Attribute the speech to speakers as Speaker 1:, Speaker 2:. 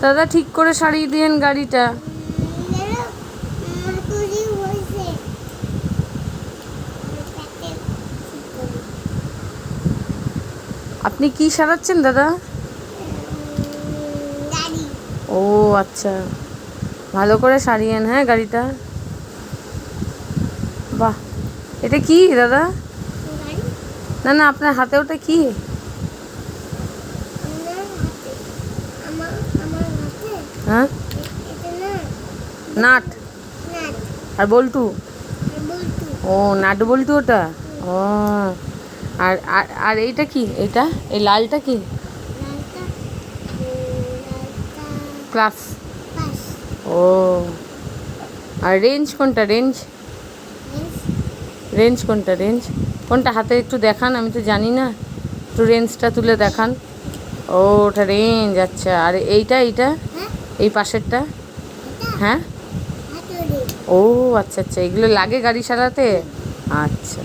Speaker 1: দাদা, ঠিক করে সারিয়ে দিয়েন গাড়িটা। আপনি কি সারাচ্ছেন, দাদা? ও আচ্ছা। ভালো করে সারিয়েন হ্যাঁ গাড়িটা? বাহ। এটা কি, দাদা? না না, আপনার হাতে ওটা কি? হ্যাঁ? নাট। আর বল্টু? ও নাট বল্টু ওটা? ও আর আর এইটা কি? এইটা? এই লালটা কি? ক্লাস। ও আর রেঞ্জ কোনটা? রেঞ্জ? রেঞ্জ? কোনটা? রেঞ্জ? কোনটা হাতে একটু দেখান আমি তো জানি না। একটু রেঞ্জটা তুলে দেখান। ও ওটা রেঞ্জ আচ্ছা। আর এইটা এইটা? এই পাশেরটা? হ্যাঁ? ও আচ্ছা আচ্ছা এগুলো লাগে গাড়ি সারাতে? আচ্ছা।